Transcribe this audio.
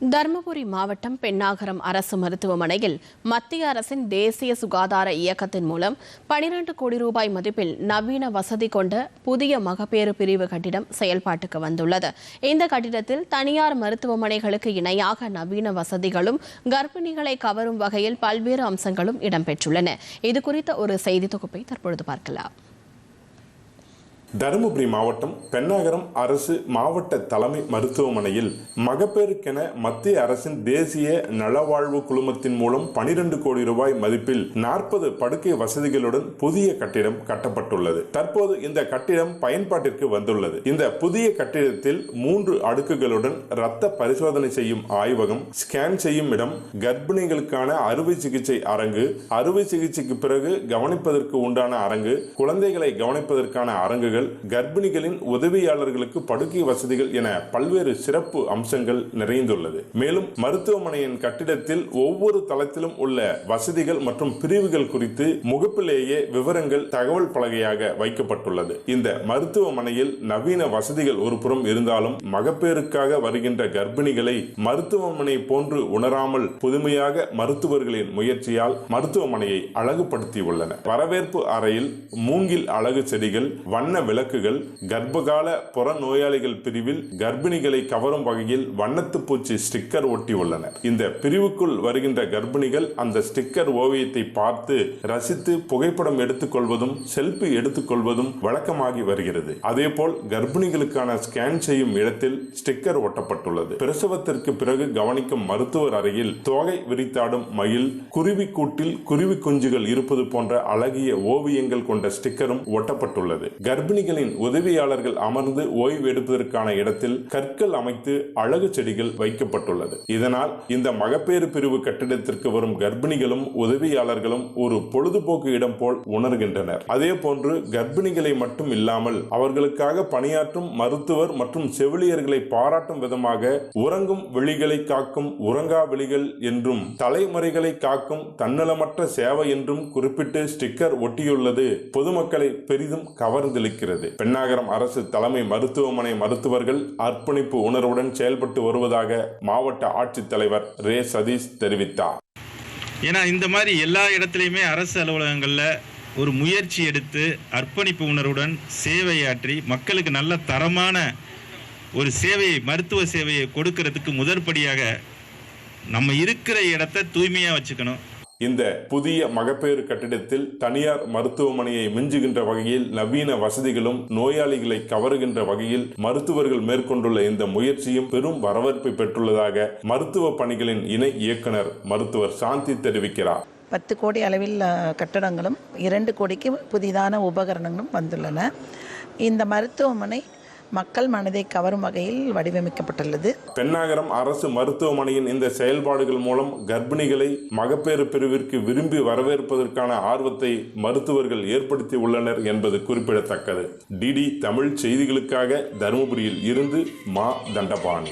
தருமபுரி மாவட்டம் பெண்ணாகரம் அரசு மருத்துவமனையில் மத்திய அரசின் தேசிய சுகாதார இயக்கத்தின் மூலம் 12 கோடி ரூபாய் மதிப்பில் நவீன வசதி கொண்ட புதிய மகப்பேறு பிரிவு கட்டிடம் செயல்பாட்டுக்கு வந்துள்ளது. இந்த கட்டிடத்தில் தனியார் மருத்துவமனைகளுக்கு இணையாக நவீன வசதிகளும் கர்ப்பிணிகளை கவரும் வகையில் பல்வேறு அம்சங்களும் இடம்பெற்றுள்ளன. இது குறித்த ஒரு செய்தி தொகுப்பை தற்பொழுது பார்க்கலாம். தருமபுரி மாவட்டம் பெண்ணாகரம் அரசு மாவட்ட தலைமை மருத்துவமனையில் மகப்பேறுக்கென மத்திய அரசின் தேசிய நலவாழ்வு குழுமத்தின் மூலம் 12 கோடி ரூபாய் மதிப்பில் நாற்பது படுக்கை வசதிகளுடன் புதிய கட்டிடம் கட்டப்பட்டுள்ளது. தற்போது இந்த கட்டிடம் பயன்பாட்டிற்கு வந்துள்ளது. இந்த புதிய கட்டிடத்தில் மூன்று அடுக்குகளுடன் இரத்த பரிசோதனை செய்யும் ஆய்வகம் ஸ்கேன் செய்யும் இடம் கர்ப்பிணிகளுக்கான அறுவை சிகிச்சை அரங்கு அறுவை சிகிச்சைக்கு பிறகு கவனிப்பதற்கு உண்டான அரங்கு குழந்தைகளை கவனிப்பதற்கான அரங்குகள் கர்ப்பிணிகளின் உதவியாளர்களுக்கு படுக்கை வசதிகள் என பல்வேறு சிறப்பு அம்சங்கள் நிறைந்துள்ளது. மேலும் மருத்துவமனையின் கட்டிடத்தில் ஒவ்வொரு தளத்திலும் உள்ள வசதிகள் மற்றும் பிரிவுகள் குறித்து முகப்பிலேயே விவரங்கள் தகவல் பலகையாக வைக்கப்பட்டுள்ளது. இந்த மருத்துவமனையில் நவீன வசதிகள் ஒரு புறம் இருந்தாலும் மகப்பேறுக்காக வருகின்ற கர்ப்பிணிகளை மருத்துவமனை போன்று உணராமல் புதுமையாக மருத்துவர்களின் முயற்சியால் மருத்துவமனையை அழகுபடுத்தியுள்ளன வரவேற்பு அறையில் மூங்கில் அழகு செடிகள் வண்ண விளக்குகள் கர்ப்பகால புற நோயாளிகள் பிரிவில் கர்ப்பிணிகளை கவரும் வகையில் வண்ணத்து பூச்சி ஸ்டிக்கர் ஒட்டியுள்ளனர் இந்த பிரிவுக்குள் வருகின்ற கர்ப்பிணிகள் அந்த ஸ்டிக்கர் ஓவியத்தை பார்த்து ரசித்து புகைப்படம் எடுத்துக்கொள்வதும் செல்ஃபி எடுத்துக்கொள்வதும் வழக்கமாகி வருகிறது. அதேபோல் கர்ப்பிணிகளுக்கான ஸ்கேன் செய்யும் இடத்தில் ஸ்டிக்கர் ஒட்டப்பட்டுள்ளது. பிரசவத்திற்கு பிறகு கவனிக்கும் மருத்துவர் அறையில் தோகை விரித்தாடும் மயில் குருவி கூட்டில் குருவி குஞ்சுகள் இருப்பது போன்ற அழகிய ஓவியங்கள் கொண்ட ஸ்டிக்கரும் ஒட்டப்பட்டுள்ளது. கர்ப்பிணி கர்ப்பிணிகளின் உதவியாளர்கள் அமர்ந்து ஓய்வு எடுப்பதற்கான இடத்தில் கற்கள் அமைத்து அழகு செடிகள் வைக்கப்பட்டுள்ளது. இதனால் இந்த மகப்பேறு பிரிவு கட்டிடத்திற்கு வரும் கர்ப்பிணிகளும் உதவியாளர்களும் ஒரு பொழுதுபோக்கு இடம் போல் உணர்கின்றனர். அதே போன்று கர்ப்பிணிகளை மட்டும் இல்லாமல் அவர்களுக்காக பணியாற்றும் மருத்துவர் மற்றும் செவிலியர்களை பாராட்டும் விதமாக உறங்கும் விழிகளை காக்கும் உறங்கா விழிகள் என்றும் தலைமுறைகளை காக்கும் தன்னலமற்ற சேவை என்றும் குறிப்பிட்டு ஸ்டிக்கர் ஒட்டியுள்ளது. பொதுமக்களை பெரிதும் கவர்ந்திழுக்கிறது. பெண்ணாகரம் அரசு தலைமை மருத்துவமனை மருத்துவர்கள் அர்ப்பணிப்பு உணர்வுடன் செயல்பட்டு வருவதாக மாவட்ட ஆட்சித்தலைவர் ரே. சதீஷ் தெரிவித்தார். ஏன்னா இந்த மாதிரி எல்லா இடத்துலையுமே அரசு அலுவலகங்களில் ஒரு முயற்சி எடுத்து அர்ப்பணிப்பு உணர்வுடன் சேவையாற்றி மக்களுக்கு நல்ல தரமான ஒரு சேவையை மருத்துவ சேவையை கொடுக்கறதுக்கு முதற்படியாக நம்ம இருக்கிற இடத்த தூய்மையாக வச்சுக்கணும். இந்த புதிய மகப்பேறு கட்டிடத்தில் தனியார் மருத்துவமனையை மிஞ்சுகின்ற வகையில் நவீன வசதிகளும் நோயாளிகளை கவருகின்ற வகையில் மருத்துவர்கள் மேற்கொண்டுள்ள இந்த முயற்சியும் பெரும் வரவேற்பை பெற்றுள்ளதாக மருத்துவ பணிகளின் இணை இயக்குனர் மருத்துவர் சாந்தி தெரிவிக்கிறார். பத்து கோடி அளவில் கட்டடங்களும் இரண்டு கோடிக்கு புதிதான உபகரணங்களும் வந்துள்ளன. இந்த மருத்துவமனை மக்கள் மனதை கவரும் வகையில் வடிவமைக்கப்பட்டுள்ளது. பெண்ணாகரம் அரசு மருத்துவமனையின் இந்த செயல்பாடுகள் மூலம் கர்ப்பிணிகளை மகப்பேறு பிரிவிற்கு விரும்பி வரவேற்பதற்கான ஆர்வத்தை மருத்துவர்கள் ஏற்படுத்தி உள்ளனர் என்பது குறிப்பிடத்தக்கது. டிடி தமிழ் செய்திகளுக்காக தருமபுரியில் இருந்து மா தண்டபாணி.